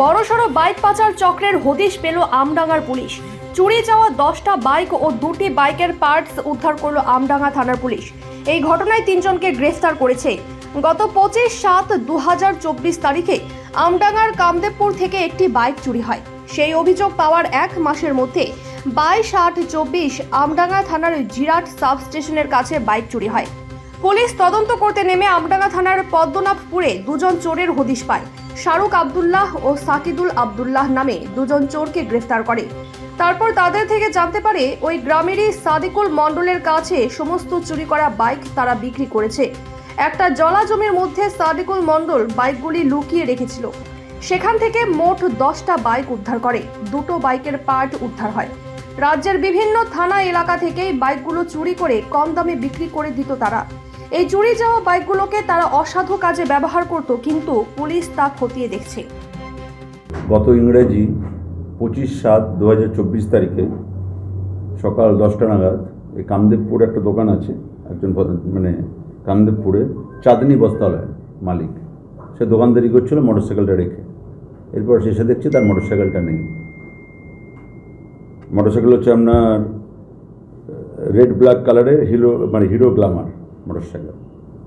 বড়সড় বাইক পাচার চক্রের হদিশ পেল আমডাঙ্গার পুলিশ। চুরি যাওয়া দশটা বাইক ও দুটি বাইকের পার্টস উদ্ধার করল আমডাঙ্গা থানার পুলিশ। এই ঘটনায় তিনজনকে গ্রেফতার করেছে। গত পঁচিশ সাত দু তারিখে আমডাঙ্গার কামদেবপুর থেকে একটি বাইক চুরি হয়। সেই অভিযোগ পাওয়ার এক মাসের মধ্যে বাইশ আট চব্বিশ আমডাঙ্গা থানার জিরাট সাব স্টেশনের কাছে বাইক চুরি হয়। পুলিশ তদন্ত করতে নেমে আমডাঙ্গা থানার পদ্মনাভপুরে দুজন চোরের হদিশ পায়। শাহরুখ আব্দুল্লাহ ও সাকিদুল আব্দুল্লাহ নামে দুজন চোরকে গ্রেফতার করে। তারপর তাদের থেকে জানতে পারে, ওই গ্রামেরই সাদিকুল মণ্ডলের কাছে সমস্ত চুরি করা বাইক তারা বিক্রি করেছে। একটা জলা জমির মধ্যে সাদিকুল মণ্ডল বাইকগুলি লুকিয়ে রেখেছিল। সেখান থেকে মোট দশটা বাইক উদ্ধার করে। দুটো বাইকের পার্ট উদ্ধার হয়। রাজ্যের বিভিন্ন থানা এলাকা থেকেই বাইকগুলো চুরি করে কম দামে বিক্রি করে দিত তারা। এই চুরি যাওয়া বাইকগুলোকে তারা অসাধু কাজে ব্যবহার করত, কিন্তু পুলিশ তা খতিয়ে দেখছে। গত ইংরেজি পঁচিশ সাত দু তারিখে সকাল দশটা নাগাদ এই কামদেবপুরে একটা দোকান আছে, একজন মানে কামদেবপুরে চাঁদনি বস্তালয় মালিক। সে দোকানদারি করছিল মোটরসাইকেলটা রেখে। এরপর সে দেখছে তার মোটরসাইকেলটা নেই। মোটরসাইকেল হচ্ছে আপনার রেড ব্ল্যাক কালারের হিরো মানে হিরো গ্লামার মোটরসাইকেল।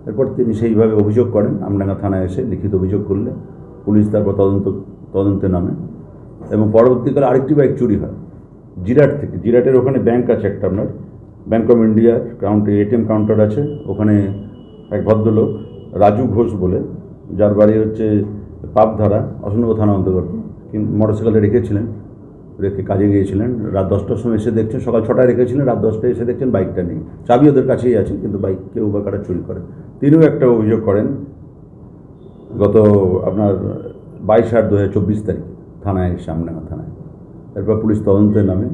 এরপর তিনি সেইভাবে অভিযোগ করেন, আমডাঙ্গা থানায় এসে লিখিত অভিযোগ করলে পুলিশ তারপর তদন্ত, তদন্তে নামে এবং পরবর্তীকালে আরেকটি বাইক চুরি হয়, জিরাট থেকে। জিরাটের ওখানে ব্যাংক আছে একটা আপনার, ব্যাংক অফ ইন্ডিয়ার কাউন্টার এটিএম কাউন্টার আছে, ওখানে এক ভদ্রলোক, রাজু ঘোষ বলে, যার বাড়ি হচ্ছে পাপধারা অশোকনগর থানা অন্তর্গত। কিন্তু মোটরসাইকেলটা রেখেছিলেন রেখে কাজে গিয়েছিলেন। রাত দশটার সময় এসে দেখছেন, সকাল ছটায় রেখেছিলেন, রাত দশটায় এসে দেখছেন বাইকটা নেই। চাবি ওদের কাছেই আছে, কিন্তু বাইক কেউ বা কারা চুরি করে। তিনিও একটা অভিযোগ করেন, গত আপনার বাইশ আট দু হাজার চব্বিশ তারিখ, থানায়, সামনে থানায়। এরপর পুলিশ তদন্তের নামে,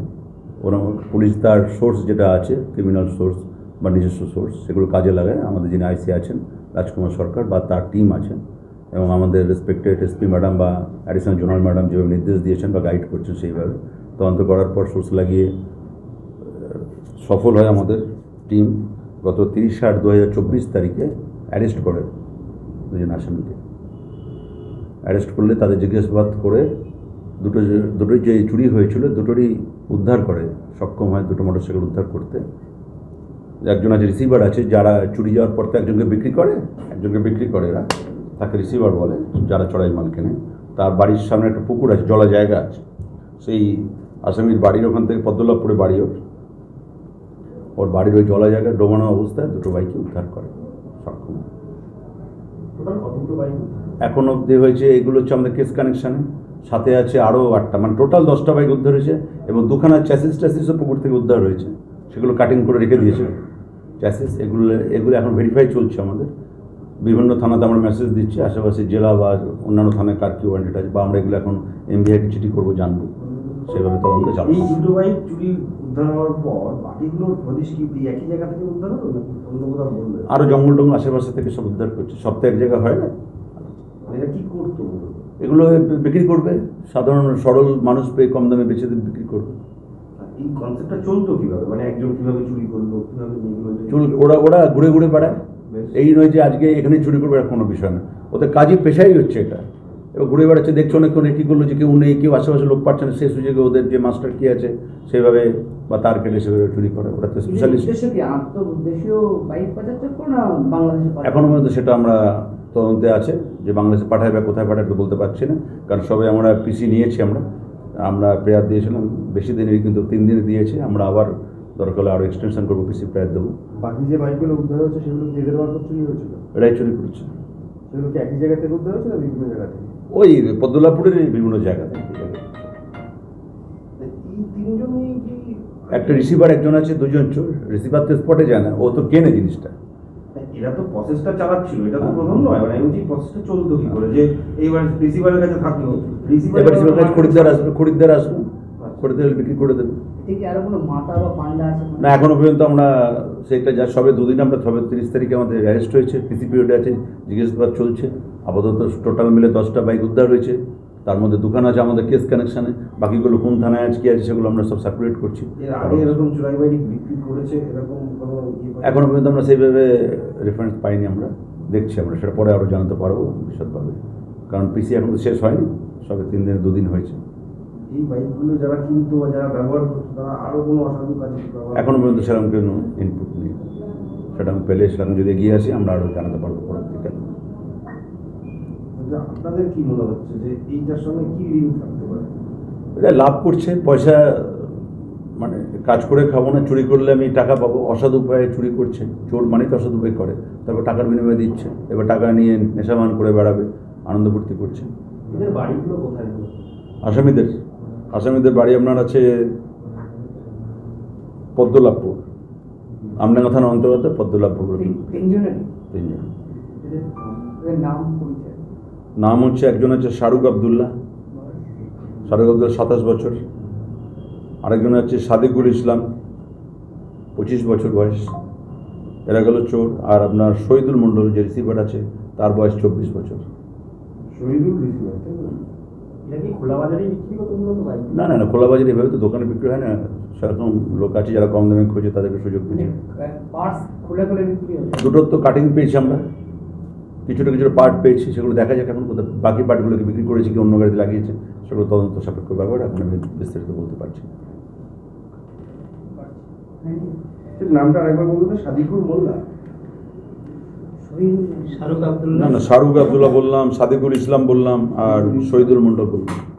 ওরা পুলিশ তার সোর্স যেটা আছে, ক্রিমিনাল সোর্স বা নিজস্ব সোর্স, সেগুলো কাজে লাগায়। আমাদের যিনি আইসি আছেন, রাজকুমার সরকার বা তার টিম আছেন এবং আমাদের রেসপেক্টেড এসপি ম্যাডাম বা অ্যাডিশনাল জোনাল ম্যাডাম যেভাবে নির্দেশ দিয়েছেন বা গাইড করছেন সেইভাবে। তদন্ত করার পর সোর্স লাগিয়ে সফল হয় আমাদের টিম গত তিরিশ আট দু হাজার চব্বিশ তারিখে অ্যারেস্ট করে দুজন আসামিকে। অ্যারেস্ট করলে তাদের জিজ্ঞাসাবাদ করে দুটো দুটোই যে চুরি হয়েছিল দুটোরই উদ্ধার করে, সক্ষম হয় দুটো মোটরসাইকেল উদ্ধার করতে। একজন আছে রিসিভার আছে, যারা চুরি যাওয়ার পর তো একজনকে বিক্রি করে, একজনকে বিক্রি করে এরা। তাকে রিসিভার বলে যারা চড়াই মাল কেনে। তার বাড়ির সামনে একটা পুকুর আছে জলা জায়গা আছে। সেই আসামির বাড়ির ওখান থেকে পদ্মলাভপুরে বাড়ি ওর। ওর বাড়ির ওই জলা জায়গায় ডোবানো অবস্থায় দুটো বাইকে উদ্ধার করে সক্ষম। এখন অবধি হয়েছে এগুলো হচ্ছে আমাদের কেস কানেকশানে সাথে আছে আরও আটটা মানে টোটাল দশটা বাইক উদ্ধার হয়েছে এবং দুখানা চ্যাসিস ট্যাসিসও পুকুর থেকে উদ্ধার হয়েছে। সেগুলো কাটিং করে রেখে দিয়েছে। চ্যাসিস এগুলো এগুলো এখন ভেরিফাই চলছে আমাদের। বিভিন্ন থানাতে আমরা মেসেজ দিচ্ছি আশেপাশে জেলা বা অন্যান্য থানায় কার কি ওয়ারেন্টেড আছে বা আমরা এগুলো এখন এমবিআইকে চিঠি করব জানব। সেভাবে তদন্ত এই দুটো বাইক চুরি উদ্ধার হওয়ার পর বাকিগুলোর হদিশ কি একই জায়গা থেকে উদ্ধার হলো নাকি অন্য কোথাও বলবে আরও জঙ্গল টঙ্গল আশেপাশে থেকে সব উদ্ধার করছে। সপ্তাহে এক জায়গায় হয় না? এটা কি করতো এগুলো বিক্রি করবে। সাধারণ সরল মানুষ পেয়ে কম দামে বেচে বিক্রি করবে। এই কনসেপ্টটা চলতো কীভাবে? মানে একজন কীভাবে চুরি করল কীভাবে ওরা ওরা ঘুরে ঘুরে বেড়ায়। এই নয় যে আজকে এখানে চুরি করবে কোনো বিষয় না। ওদের কাজই পেশাই হচ্ছে এটা। এবার ঘুরে বেড়াচ্ছে দেখছ অনেকক্ষণ কী করল যে কেউ নেই কেউ আশেপাশে লোক পাচ্ছে না সেই সুযোগে ওদের যে মাস্টার কী আছে সেভাবে বা তার কেটে সেভাবে চুরি করে। ওরা তো স্পেশালিস্ট? এখনও পর্যন্ত সেটা আমরা তদন্তে আছে যে বাংলাদেশে পাঠায় বা কোথায় পাঠায় তো বলতে পারছি না। কারণ সবাই আমরা পিসি নিয়েছি আমরা। আমরা প্রেয়ার দিয়েছিলাম বেশি দিনের কিন্তু তিন দিনে দিয়েছি আমরা আবার দরকার হলে আরও এক্সটেনশন করব পিসি প্রেয়ার দেবো। বাকি যে বাইকগুলো উদ্ধার হয়েছে সেগুলো কি এদের মারফত চুরি হয়েছিল? এটাই চুরি করছে। সেগুলো কি একই জায়গা থেকে উদ্ধার বিভিন্ন জায়গা থেকে? ওই পদ্মলাপুরের বিভিন্ন জায়গা থেকে একটা রিসিভার একজন আছে দুজন চোর। রিসিভার তো স্পটে যায় না ও তো কেনে জিনিসটা। এরা তো প্রসেসটা চালাচ্ছিল এটা তো। প্রথম নয়। মানে আমি প্রসেসটা চলতো কি করে? যে এইবার রিসিভারের কাছে থাকল। রিসিভার কাছে খরিদ্দার আসবে খরিদ্দার আসবে খরিদ্দার বিক্রি করে দেবে। ঠিক আরও কোনো মাতা বা পান্ডা আছে না এখনও পর্যন্ত আমরা সেটা যা সবে দুদিন আমরা সবে তিরিশ তারিখে আমাদের অ্যারেস্ট হয়েছে পিসি পিরিয়ডে আছে জিজ্ঞাসাবাদ চলছে আপাতত টোটাল মিলে দশটা বাইক উদ্ধার হয়েছে তার মধ্যে দোকান আছে আমাদের কেস কানেকশানে বাকিগুলো কোন থানায় আছে কি আছে সেগুলো আমরা সব সার্কুলেট করছি। আগে এরকম চুরাই বাইক বিক্রি করেছে এরকম কোনো ইয়ে এখনও পর্যন্ত আমরা সেইভাবে রেফারেন্স পাইনি আমরা দেখছি আমরা সেটা পরে আরও জানাতে পারব বিশদভাবে কারণ পিসি এখন তো শেষ হয়নি সবে তিন দিন দুদিন হয়েছে। এই বাইকগুলো যারা কিনতো বা যারা ব্যবহার করতো তারা আরও কোনো অসাধু কাজে এখনও পর্যন্ত সেরকম কোনো ইনপুট নেই। সেরকম পেলে সেরকম যদি এগিয়ে আসি আমরা আরও জানাতে পারব পরবর্তীকালে যে আপনাদের কি মনে হচ্ছে যে এইটার সঙ্গে কি লিঙ্ক থাকতে পারে? এটা লাভ করছে পয়সা মানে কাজ করে খাব না চুরি করলে আমি টাকা পাবো অসাধু উপায়ে চুরি করছে চোর মানে তো অসাধু উপায় করে তারপর টাকার বিনিময়ে দিচ্ছে এবার টাকা নিয়ে নেশামান করে বেড়াবে আনন্দ ফুর্তি করছে। বাড়িগুলো কোথায়? আসামিদের। আসামিদের বাড়ি আপনার আছে পদ্মলাভপুর। আমডাঙ্গা থানা অন্তর্গত পদ্মলাভপুর তিনজন। নাম হচ্ছে একজন হচ্ছে শাহরুখ আবদুল্লাহ। শাহরুখ আবদুল্লাহ সাতাশ বছর। আরেকজন হচ্ছে সাদিকুল ইসলাম পঁচিশ বছর বয়স। এরা গেল চোর। আর আপনার শহীদুল মণ্ডল যে রিসিভার আছে তার বয়স চব্বিশ বছর। শহীদুল রিসিভার খোলা না না না খোলাবাজার এভাবে তো দোকানে বিক্রি হয় না। সেরকম লোক আছে যারা কম দামে খোঁজে তাদেরকে সুযোগ মানে দিচ্ছে। খুলে খুলে দুটোর তো কাটিং পেয়েছি আমরা। কিছুটা কিছুটা পার্ট পেয়েছি সেগুলো দেখা যাক এখন কোথায়। বাকি পার্টগুলোকে বিক্রি করেছি কি অন্য গাড়িতে লাগিয়েছে সেগুলো তদন্ত সাপেক্ষ ব্যাপার এখন আমি বিস্তারিত বলতে পারছি নামটা আরেকবার বলতো সাদিকুর মোল্লা। শাহরুখ না না শাহরুখ আবদুল্লাহ বললাম সাদিকুল ইসলাম বললাম আর শহীদুল মন্ডল বললাম।